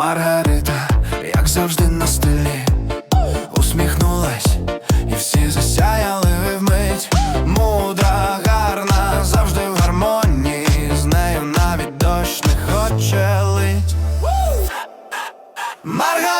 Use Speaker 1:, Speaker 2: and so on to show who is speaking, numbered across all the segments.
Speaker 1: Маргарита, як завжди на стилі, усміхнулась, і всі засяяли вмить. Мудра, гарна, завжди в гармонії. З нею навіть дощ не хоче лить. Маргарита,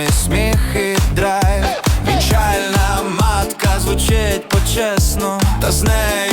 Speaker 1: мамі сміх і драйв. Вінчальна матка звучить почесно, та з нею